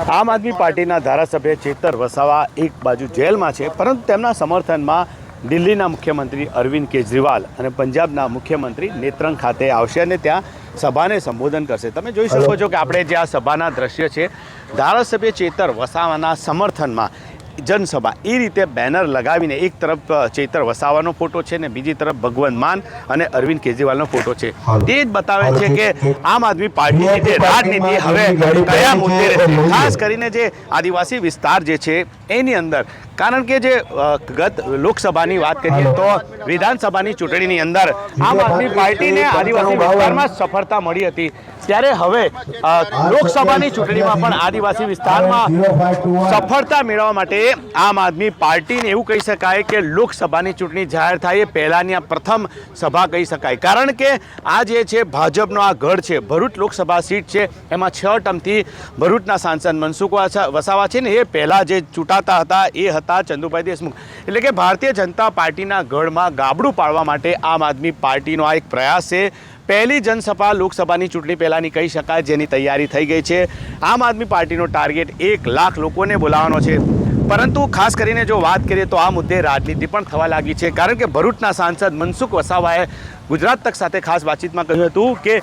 આમ આદમી પાર્ટીના ધારાસભ્ય ચેતર વસાવા એક બાજુ જેલમાં છે પરંતુ તેમના સમર્થનમાં દિલ્હીના મુખ્યમંત્રી અરવિંદ કેજરીવાલ અને પંજાબના મુખ્યમંત્રી નેત્રંગ ખાતે આવશે અને ત્યાં સભાને સંબોધન કરશે. તમે જોઈ શકો છો કે આપણે જે આ સભાના દ્રશ્ય છે ધારાસભ્ય ચેતર વસાવાના સમર્થનમાં જનસભા. એ રીતે બેનર લગાવીને એક તરફ ચૈતર વસાવાનો ફોટો છે ને બીજી તરફ ભગવંત માન અને અરવિંદ કેજરીવાલનો ફોટો છે. તે જ બતાવે છે કે આમ આદમી પાર્ટીની જે રાજનીતિ હવે કયા મુદ્દે રહેશે? ખાસ કરીને જે આદિવાસી વિસ્તાર જે છે એની અંદર કારણ કે જે ગત લોકસભાની વાત કરીએ તો વિધાનસભાની ચૂંટણીની અંદર આમ આદમી પાર્ટીને આદિવાસી વિસ્તારમાં સફળતા મળી હતી. ત્યારે હવે લોકસભાની ચૂંટણીમાં પણ આદિવાસી વિસ્તારમાં સફળતા મેળવવા માટે આમ આદમી પાર્ટીને એવું કહી શકાય કે લોકસભાની ચૂંટણી જાહેર થાય એ પહેલાંની આ પ્રથમ સભા કહી શકાય. કારણ કે આ જે છે ભાજપનો આ ગઢ છે ભરૂચ લોકસભા સીટ છે એમાં છ ટર્મથી ભરૂચના સાંસદ મનસુખ વસાવા છે ને એ પહેલાં જે ચૂંટાતા હતા એ હતા ચંદુભાઈ દેશમુખ. એટલે કે ભારતીય જનતા પાર્ટીના ગઢમાં ગાબડું પાડવા માટે આમ આદમી પાર્ટીનો આ એક પ્રયાસ છે. પહેલી જનસભા લોકસભાની ચૂંટણી પહેલાંની કહી શકાય, જેની તૈયારી થઈ ગઈ છે. આમ આદમી પાર્ટીનો ટાર્ગેટ એક લાખ લોકોને બોલાવવાનો છે. પરંતુ ખાસ કરીને જો વાત કરીએ તો આ મુદ્દે રાજનીતિ પણ થવા લાગી છે. કારણ કે ભરૂચના સાંસદ મનસુખ વસાવાએ ગુજરાત તક સાથે ખાસ વાતચીતમાં કહ્યું હતું કે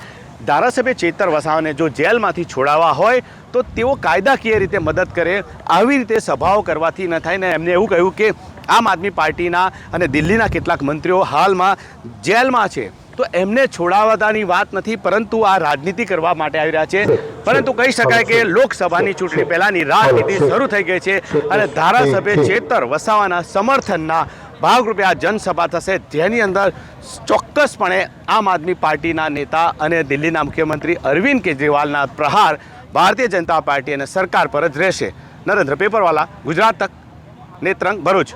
ધારાસભ્ય ચેતર વસાવાને જો જેલમાંથી છોડાવવા હોય, તો તેઓ કાયદાકીય રીતે મદદ કરે, આવી રીતે સભાઓ કરવાથી ન થાય. ને એમને એવું કહ્યું કે આમ આદમી પાર્ટીના અને દિલ્હીના કેટલાક મંત્રીઓ હાલમાં જેલમાં છે. તો એમને છોડાવવાની વાત નથી, પરંતુ આ રાજનીતિ કરવા માટે આવી રહ્યા છે. પરંતુ કહી શકાય કે લોકસભાની ચૂંટણી પહેલાની રાજનીતિ શરૂ થઈ ગઈ છે અને ધારાસભ્ય ચેતર વસાવાના સમર્થનના ભાગરૂપે આ જનસભા થશે. જેની અંદર ચોક્કસપણે આમ આદમી પાર્ટીના નેતા અને દિલ્હીના મુખ્યમંત્રી અરવિંદ કેજરીવાલના પ્રહાર ભારતીય જનતા પાર્ટી અને સરકાર પર જ રહેશે. નરેન્દ્ર પેપરવાલા, ગુજરાત તક, નેત્રંગ ભરૂચ.